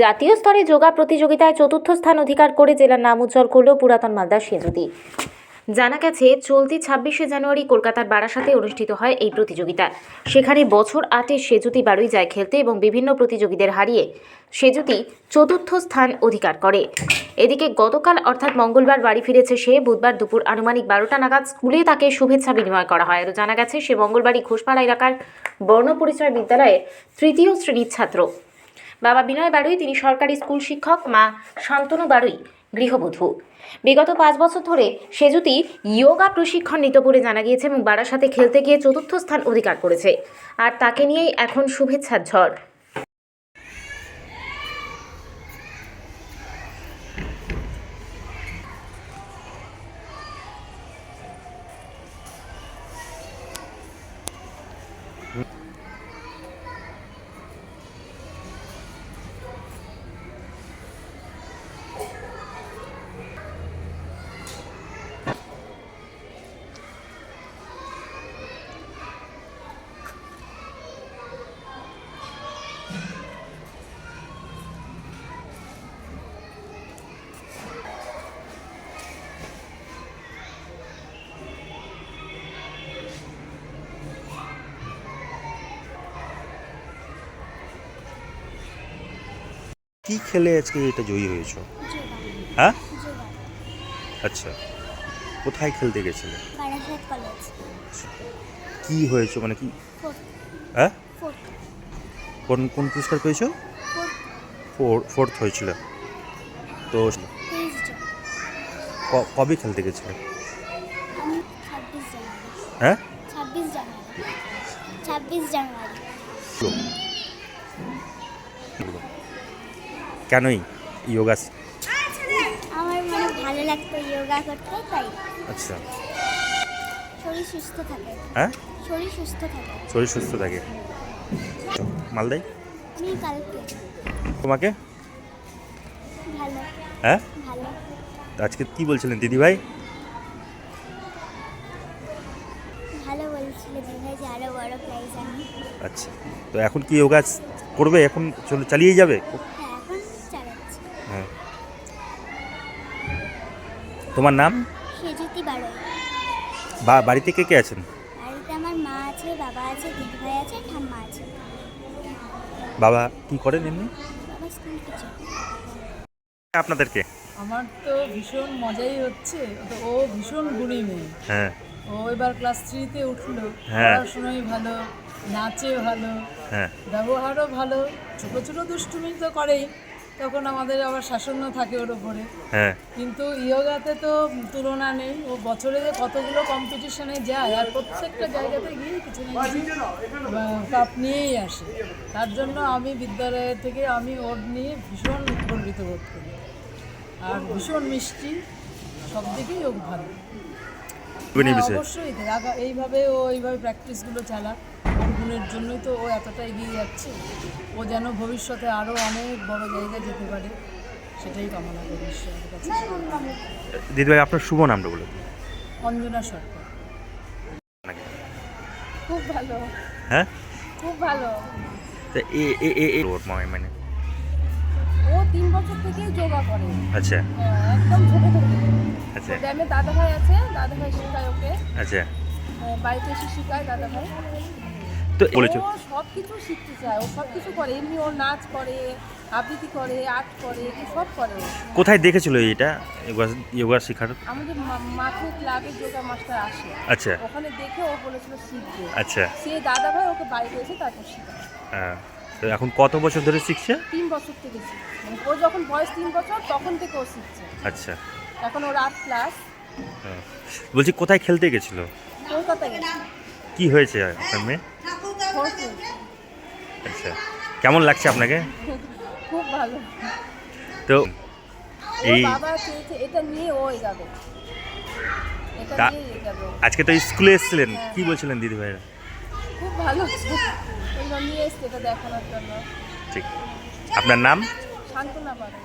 জাতীয় স্তরে যোগা প্রতিযোগিতায় চতুর্থ স্থান অধিকার করে জেলার নাম উজ্জ্বল করল পুরাতন মালদা সেজুতি জানা গেছে, চলতি ছাব্বিশে জানুয়ারি কলকাতার বারাসাতে অনুষ্ঠিত হয় এই প্রতিযোগিতা। সেখানে বছর আটে সেজুতি বারোই যায় খেলতে এবং বিভিন্ন প্রতিযোগীদের হারিয়ে সেজুতি চতুর্থ স্থান অধিকার করে। এদিকে গতকাল অর্থাৎ মঙ্গলবার বাড়ি ফিরেছে সে, বুধবার দুপুর আনুমানিক বারোটা নাগাদ স্কুলে তাকে শুভেচ্ছা বিনিময় করা হয়। আরও জানা গেছে, সে মঙ্গলবারই ঘোষপাড়া এলাকার বর্ণপরিচয় বিদ্যালয়ে তৃতীয় শ্রেণির ছাত্র। বাবা বিনয় বাড়ুই তিনি সরকারি স্কুল শিক্ষক, মা শান্তনু বাড়ুই গৃহবধূ। বিগত পাঁচ বছর ধরে সেজুতি ইয়োগা প্রশিক্ষণ নিত বলে জানা গিয়েছে এবং বারাসাতে খেলতে গিয়ে চতুর্থ স্থান অধিকার করেছে। আর তাকে নিয়েই এখন শুভেচ্ছার ঝড়। কি খেলে আজকে এটা জয়ী হয়েছো? হ্যাঁ? আচ্ছা। কোথায় খেলতে গেছিলে? কলেজ। কি হয়েছে? মানে কি? হ্যাঁ? কোন কোন পুরস্কার পেয়েছ? ফোর্থ। ফোর ফোর্থ হয়েছিল। তো কবে খেলতে গেছিলে? হ্যাঁ? ছাব্বিশ জানুয়ারি। কেনই ইয়োগা আমার মানে ভালো লাগতো যোগা করতে তাই। আচ্ছা। শরীর সুস্থ থাকে। হ্যাঁ? শরীর সুস্থ থাকে। শরীর সুস্থ থাকে। মালদাই? আমি কালকে। তোমাকে? ভালো। হ্যাঁ? ভালো। আজকে কি বলছিলেন ভালো বলছিল যে বড় প্রাইজ আচ্ছা। তো এখন কি যোগা করবে? এখন চলে চালিয়ে যাবে? তোমার নাম? সেজুতি বারোই। বাড়িতে কে কে আছেন? বাড়িতে আমার মা আছে বাবা আছে দিদিভাই আছে ঠাম্মা আছে। বাবা কি করেন এমনি? বাবা স্কুল টিচার আপনাদেরকে? আমার তো ভীষণ মজাই হচ্ছে তো ও ভীষণ গুণী মেয়ে। হ্যাঁ। ও এবার ক্লাস থ্রিতে উঠল হ্যাঁ। পড়াশোনায় ভালো নাচে ভালো হ্যাঁ। ব্যবহারও ভালো ছোটো ছোটো দুষ্টুমি তো করেই তখন আমাদের আবার শাসনও থাকে ওর উপরে। হ্যাঁ। কিন্তু ইয়োগাতে তো তুলনা নেই। ও বছরে যে কতগুলো কম্পিটিশনে যায় আর প্রত্যেকটা জায়গাতে গিয়ে কিছু না কিছু কাপ নিয়েই আসে। তার জন্য আমি বিদ্যালয়ের থেকে আমি ওর নিয়ে ভীষণ গর্বিত বোধ করি। আর ভীষণ মিষ্টি সব দিকেই ও ভালো। হ্যাঁ, অবশ্যই। এইভাবে ও এইভাবে প্র্যাকটিসগুলো চালা গুণের জন্যই তো ও এতটা এগিয়ে যাচ্ছে। ও যেন ভবিষ্যতে আরও অনেক বড় জায়গায় যেতে পারে সেটাই কামনা করি ঈশ্বরের কাছে। দিদিভাই আপনার শুভ নামটা বলুন। অঞ্জনা সরকার। খুব ভালো। হ্যাঁ? খুব ভালো। তা এ এ এ এ মানে? ও তিন বছর থেকেই যোগা করে। আচ্ছা। হ্যাঁ, একদম ছোটো থেকে আচ্ছা। গ্রামে দাদা ভাই আছে দাদা ভাই শেখায় ওকে। আচ্ছা। বাড়িতে এসে শেখায় দাদা ভাই তো বলেছ। সব কিছু শিখতে চায় ও সব কিছু করে এমনি ও নাচ করে আবৃত্তি করে আর্ট করে সব করে। কোথায় দেখেছিল এটা যোগা যোগা শেখার? আমাদের মা- মাঠে ক্লাবে যোগা মাস্টার আসে। আচ্ছা। ওখানে দেখে ও বলেছিল শিখবে। আচ্ছা। সে দাদা ভাই ওকে বাড়িতে এসে তারপর শিখায় হ্যাঁ। তো এখন কত বছর ধরে শিখছে? তিন বছর থেকে শিখছে। মানে ও যখন বয়স তিন বছর তখন থেকে ও শিখছে। আচ্ছা। এখন ওর আট ক্লাস হ্যাঁ। বলছি কোথায় খেলতে গেছিল? কলকাতা গেছে। কি হয়েছে আপনার মেয়ে। আচ্ছা কেমন লাগছে আপনাকে? খুব ভালো। তো এই এটা নিয়ে ও এগাবে। এটা তা- নিয়ে এগাবে। ও। আজকে তো স্কুলে এসেছিলেন কি বলছিলেন দিদি ভাইরা খুব ভালো নিয়ে এসছে এটা দেখানোর জন্য। ঠিক। আপনার নাম? শান্তনা পারে